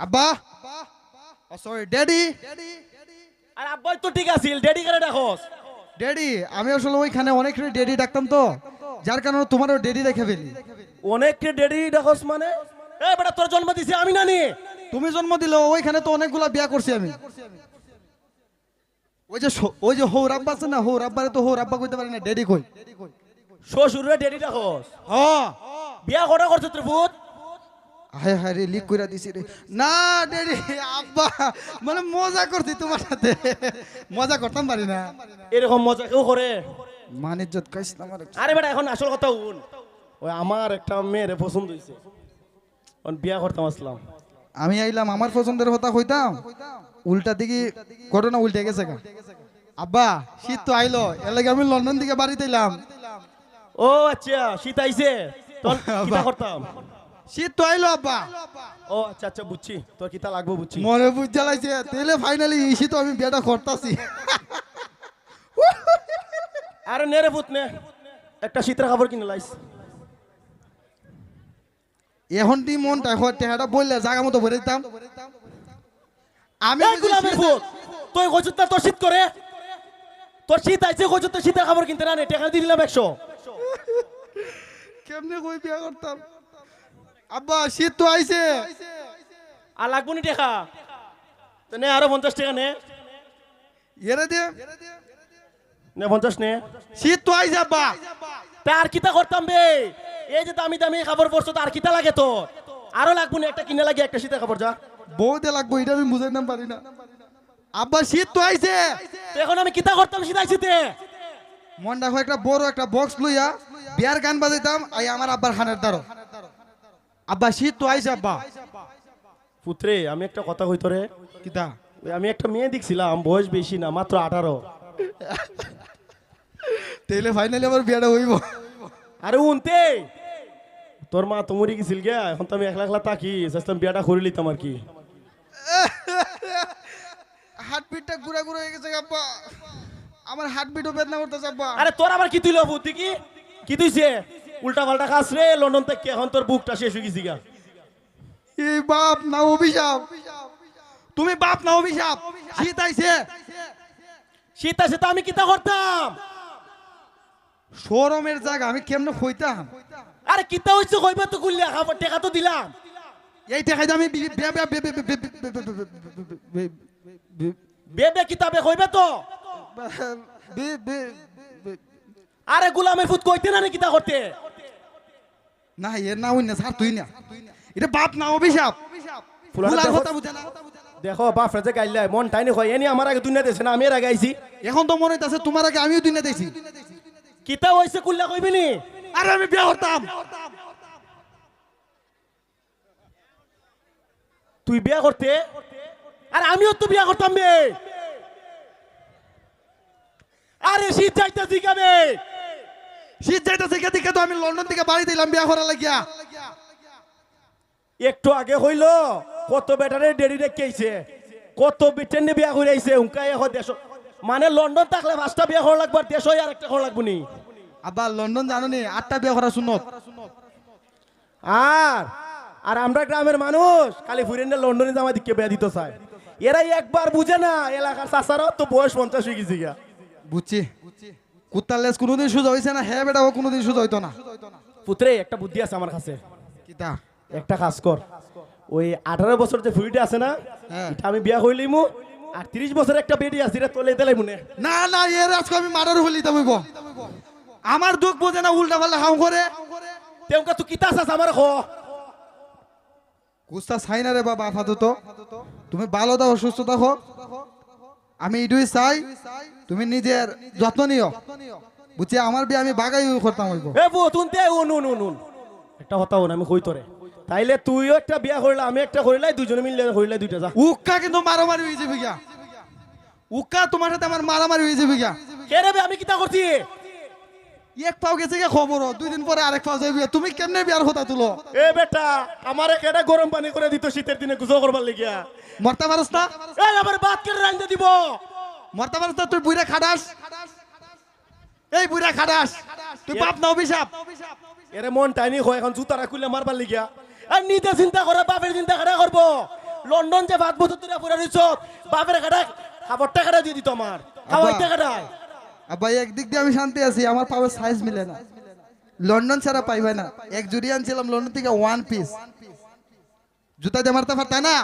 আব্বা? Sorry daddy আর আব্বাই তো ঠিক আছিল ডেডি করে ড্যাডি আমি আসলে ওইখানে অনেক ড্যাডি ডাকতাম তো। যার কারণে তোমারও ড্যাডি রেখে ফেলি। অনেক ডেডি দেখোস মানে? এ বেটা তোর জন্ম দিছে আমি নানি। তুমি জন্ম দিল ওইখানে তো অনেকগুলা বিয়া করছি আমি। ওই যে ওই যে হৌর আব্বা আছে না হৌর আব্বারে তো হৌর আব্বা কইতে পারি না ড্যাডি কই? শ্বশুরে ডেডি দেখোস হ্যাঁ। বিয়া কটা করছে তোর ভূত হায় হায় রে লিক কইরা দিছি রে। না ড্যাডি আব্বা মানে মজা করছি তোমার সাথে। মজা করতাম পারি না। এরকম মজা কেউ করে? মানিজ্জত কাইস না আমার। আরে বেটা এখন আসল কথা উন ওই আমার একটা মেয়ের পছন্দ হয়েছে অন বিয়া করতাম আসলাম। আমি আইলাম আমার পছন্দের কথা কইতাম। উল্টা দিকে ঘটনা উল্টে গেছে গা। আব্বা শীত তো আইলো এর লাগে আমি লন্ডন থেকে বাড়িতে এলাম ও আচ্ছা শীত আইছে। কিতা করতাম? শীত তো আইলো আব্বা। ও আচ্ছা আচ্ছা বুঝছি। তোর কিতা লাগবো বুঝছি? মনে ফাইনালি আমি বিয়েটা করতাছি। আরে নে রে ভূত নে। একটা শীতের কাপড় কিনে লাইস। এখন টি মনটা এখন টেহাটা বললে জায়গা মতো ভরে দিতাম। আমি এই গুলামের ভূত তুই কইছত না তোর শীত করে। তোর শীত আইছে কইছত তো শীতের কাপড় কিনতে না নে টাকা দিয়ে দিলাম একশো। কেমনে কই বিয়া করতাম? আব্বা শীত তো আইছে। আর লাগবো নি টাকা? তো নে আরও পঞ্চাশ টাকা নে। এরে দে। নে পঞ্চাশ নে। শীত তো আইছে আব্বা। তা আর কিতা করতাম বে? এই যে দামি দামি কাপড় পরছো তো আর কিতা লাগে তো আরও লাগবো না একটা কিনে লাগে একটা শীতের কাপড় যা। দে লাগবো এটা আমি বুঝাই নাম পারি না। আব্বা শীত তো আইছে। এখন আমি কিতা করতাম শীত আইছিতে মন দেখো একটা বড় একটা বক্স লইয়া বিয়ার গান বাজাইতাম আই আমার আব্বার খানের দ্বারো আব্বা শীত তো আইছে আব্বা। পুত্রে আমি একটা কথা কই তোরে। কিতা? আমি একটা মেয়ে দেখছিলাম বয়স বেশি না মাত্র আঠারো। তেলে ফাইনালি আমার বিয়াটা হইব। আরে উনতে তোর মা তো মরি গেছিল গে এখন তো আমি একলা একলা তাকি চাইছিলাম বিয়াটা করে লিতাম আর কি। হার্টবিটটা ঘুরা ঘুরা হয়ে গেছে আব্বা। আমার হার্টবিটও বেদনা করতেছে আব্বা। আরে তোর আবার কি তুইল বুদ্ধি কি কি তুইছে? উল্টা পাল্টা খাস রে লন্ডন থেকে এখন তোর বুকটা শেষ হয়ে গেছি এই বাপ না অভিশাপ তুমি বাপ না অভিশাপ শীত আইছে শীত তো আমি কিতা করতাম শোরুমের জায়গা আমি কেমনে আরে কিতা হইছে কইবে তো কইলে খাবার টাকা তো দিলাম এই টাকা আমি কিতাবে কইবে তো আরে গুলামের ফুট কইতে না কিতা করতে না এর না স্যার তুই না এটা বাপ না অভিশাপ। ফুলার দেখো- কথা বুঝে না। দেখো বাপ রেজে গাইলে মন টাইনি কয় এনি আমার আগে দুনিয়া দেছে না আমি এর আগে আইছি। এখন তো মনে হইতাছে তোমার আগে আমিও দুই না দেখছি কিতা হইছে কুল্লা কইবি নি? আরে আমি বিয়া করতাম। তুই বিয়া করতে? আরে আমিও তো বিয়া করতাম বে। আরে শীত যাইতেছি কেবে শীত যাইতেছে তো আমি লন্ডন থেকে বাড়ি দিলাম বিয়া করার লাগিয়া। একটু আগে হইল কত বেটারে ডেরি রেখেছে কত বিটেন বিয়া করে আইছে উনকা এখন দেশ মানে লন্ডন থাকলে পাঁচটা বিয়া করা লাগবে আর দেশ আর একটা করা লাগবে নি। আবার লন্ডন জানো নি আটটা বিয়া করা শুনত আর আর আমরা গ্রামের মানুষ খালি ফুরেন লন্ডনে জামা দিকে বিয়া দিতে চায়। এরাই একবার বুঝে না এলাকার চাষারও তো বয়স পঞ্চাশ হয়ে গেছে গা বুঝছি। কুত্তার লেজ কোনোদিন সোজা হয়েছে না? হ্যাঁ বেটা ও কোনোদিন সোজা হইতো না। পুত্রে একটা বুদ্ধি আছে আমার কাছে। কিতা? একটা কাজ কর। ওই আঠারো বছর যে ফুড়িটা আছে না হ্যাঁ। এটা আমি বিয়া হইলি মু আর তিরিশ বছর একটা বেডি আছে এটা তোলে দিলাই মনে। না না এর আজকে আমি মারার হলি তা বইব আমার দুঃখ বোঝে না উল্টা পাল্টা হাও করে। তেমকা তুই কিতা আসাস আমার খ কুস্তা চাই না রে বাবা আপাতত। তুমি ভালো দাও সুস্থ থাকো। আমি এটুই চাই তুমি নিজের যত্ন নিও। বুঝছি আমার বিয়ে আমি বাগাই করতাম হইব। এ বউ তুনতে উন উন উন উন একটা কথা হন আমি কই তোরে? তাইলে তুইও একটা বিয়া করলা আমি একটা করিলাই দুজনে মিললে করিলাই দুইটা যা। উক্কা কিন্তু মারামারি হয়ে যাবে গিয়া। উক্কা তোমার সাথে আমার মারামারি হয়ে যাবে গিয়া। কে রে আমি কিতা করছি? এক পাও গেছে গিয়া খবর দুই দিন পরে আরেক পাও যাবে তুমি কেমনে বিয়ার কথা তুলো? এ বেটা আমার একটা গরম পানি করে দিত শীতের দিনে গুজো করবার লিগিয়া? মরতে পারস না? এই আমার বাদ করে রান্ধে দিব? মরতে পারস না? তুই বুড়া খাডাস এই বুড়া খাডাস তুই বাপ না অভিশাপ। এরে মন টাইনি হয় এখন জুতারা খুললে মারবার লিগিয়া। আর নিজে চিন্তা করে বাপের চিন্তা করে করব। লন্ডন যে ভাত বছর তুই পুরা দিছ বাপের কাটা খাবার টাকাটা দিয়ে দিত আমার। খাবার টাকাটাই আব্বা একদিক দিয়ে আমি শান্তি আছি, আমার পাওয়ার সাইজ মিলে না। লন্ডন ছাড়া পাইবে না। এক জুড়ি আনছিলাম লন্ডন থেকে ওয়ান পিস জুতা দিয়ে মারতে পারতাম না?